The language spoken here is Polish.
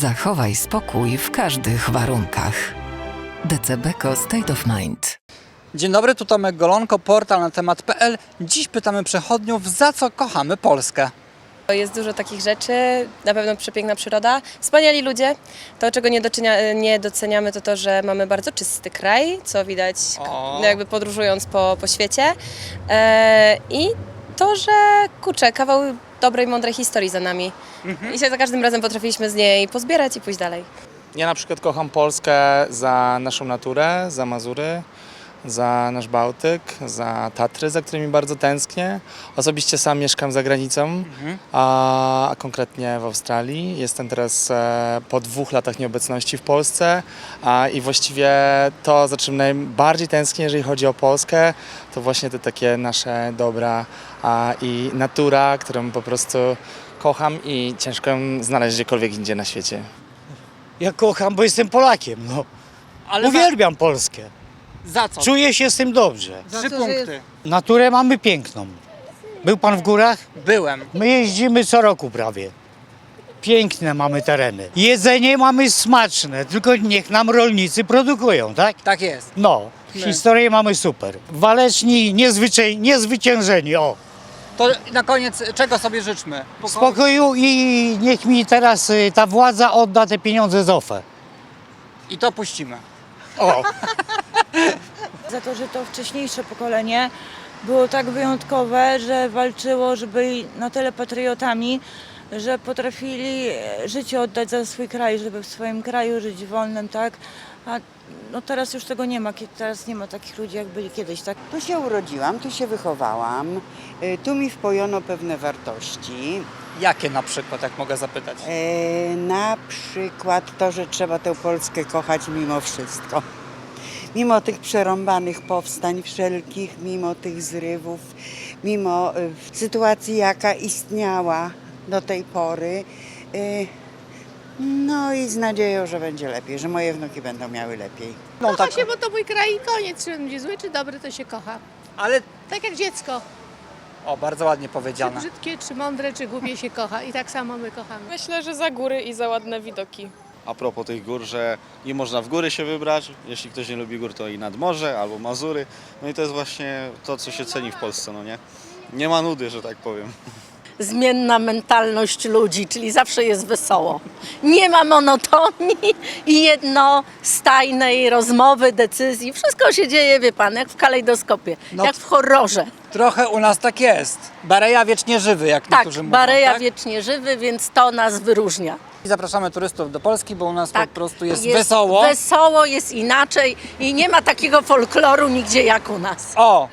Zachowaj spokój w każdych warunkach. DCBeko State of Mind. Dzień dobry, tu Tomek Golonko, portal na temat.pl. Dziś pytamy przechodniów, za co kochamy Polskę. Jest dużo takich rzeczy, na pewno przepiękna przyroda, wspaniali ludzie. To, czego nie, docenia, nie doceniamy, to to, że mamy bardzo czysty kraj, co widać O. no jakby podróżując po, po świecie. E, I to, że kurczę, kawał dobrej, mądrej historii za nami. I się za każdym razem potrafiliśmy z niej pozbierać i pójść dalej. Ja na przykład kocham Polskę za naszą naturę, za Mazury, za nasz Bałtyk, za Tatry, za którymi bardzo tęsknię. Osobiście sam mieszkam za granicą, a konkretnie w Australii. Jestem teraz e, po dwóch latach nieobecności w Polsce a, i właściwie to, za czym najbardziej tęsknię, jeżeli chodzi o Polskę, to właśnie te takie nasze dobra a, i natura, którą po prostu kocham i ciężko ją znaleźć gdziekolwiek indziej na świecie. Ja kocham, bo jestem Polakiem. No. Ale Uwielbiam Polskę. Za, co? Czuję się z tym dobrze. Trzy punkty. Naturę mamy piękną. Był pan w górach? Byłem. My jeździmy co roku prawie. Piękne mamy tereny. Jedzenie mamy smaczne, tylko niech nam rolnicy produkują, tak? Tak jest. No, historię mamy super. Waleczni, niezwyczaj, niezwyciężeni, o. To na koniec czego sobie życzmy? Pokoju. Spokoju i niech mi teraz y, ta władza odda te pieniądze z OFE. I to puścimy. O. za to, że to wcześniejsze pokolenie było tak wyjątkowe, że walczyło, że byli na tyle patriotami, że potrafili e, życie oddać za swój kraj, żeby w swoim kraju żyć wolnym, tak? A no teraz już tego nie ma, teraz nie ma takich ludzi, jak byli kiedyś, tak? Tu się urodziłam, tu się wychowałam, y, tu mi wpojono pewne wartości. Jakie na przykład, jak mogę zapytać? E, Na przykład to, że trzeba tę Polskę kochać mimo wszystko. Mimo tych przerąbanych powstań wszelkich, mimo tych zrywów, mimo y, sytuacji, jaka istniała do tej pory. Y, No i z nadzieją, że będzie lepiej, że moje wnuki będą miały lepiej. No Kocha tak, się, bo to mój kraj i koniec. Czy będzie zły, czy dobry, to się kocha. ale... Tak jak dziecko. O, bardzo ładnie Czy powiedziane. brzydkie, czy mądre, czy głupie się kocha. I tak samo my kochamy. Myślę, że za góry i za ładne widoki. A propos tych gór, że nie można w góry się wybrać, jeśli ktoś nie lubi gór, to i nad morze albo Mazury. No i to jest właśnie to, co się ceni w Polsce, no nie? Nie ma nudy, że tak powiem. zmienna mentalność ludzi, czyli zawsze jest wesoło. Nie ma monotonii i jednostajnej rozmowy, decyzji. Wszystko się dzieje, wie pan, jak w kalejdoskopie, No. jak w horrorze. Trochę u nas tak jest. Bareja wiecznie żywy, jak Tak, niektórzy mówią. Bareja tak? wiecznie żywy, więc to nas wyróżnia. Zapraszamy turystów do Polski, bo u nas Tak, po prostu jest, wesoło. Wesoło jest inaczej i nie ma takiego folkloru nigdzie jak u nas. O,